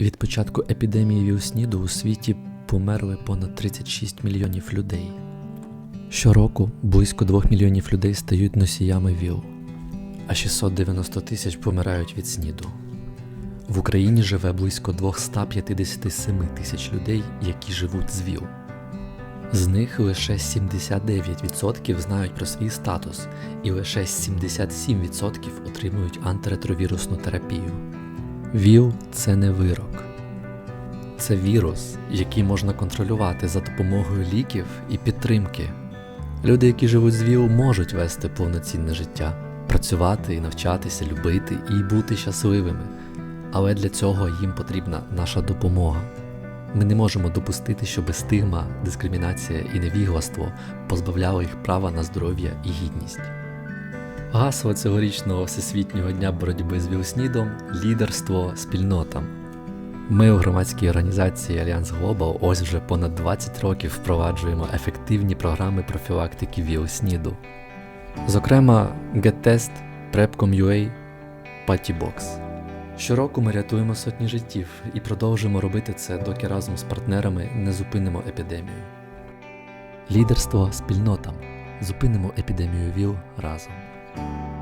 Від початку епідемії ВІЛ-СНІДу у світі померли понад 36 мільйонів людей. Щороку близько 2 мільйонів людей стають носіями ВІЛ, а 690 тисяч помирають від СНІДу. В Україні живе близько 257 тисяч людей, які живуть з ВІЛ. З них лише 79% знають про свій статус, і лише 77% отримують антиретровірусну терапію. ВІЛ це не вирок. Це вірус, який можна контролювати за допомогою ліків і підтримки. Люди, які живуть з ВІЛ, можуть вести повноцінне життя, працювати і навчатися, любити і бути щасливими. Але для цього їм потрібна наша допомога. Ми не можемо допустити, щоб стигма, дискримінація і невігластво позбавляли їх права на здоров'я і гідність. Гасло цьогорічного Всесвітнього дня боротьби з ВІЛ-СНІДом – лідерство спільнотам. Ми у громадській організації Альянс Глобал ось вже понад 20 років впроваджуємо ефективні програми профілактики ВІЛ-СНІДу. Зокрема, GetTest, PrepCom.ua, PattyBox. Щороку ми рятуємо сотні життів і продовжимо робити це, доки разом з партнерами не зупинимо епідемію. Лідерство спільнотам. Зупинимо епідемію ВІЛ разом. thank you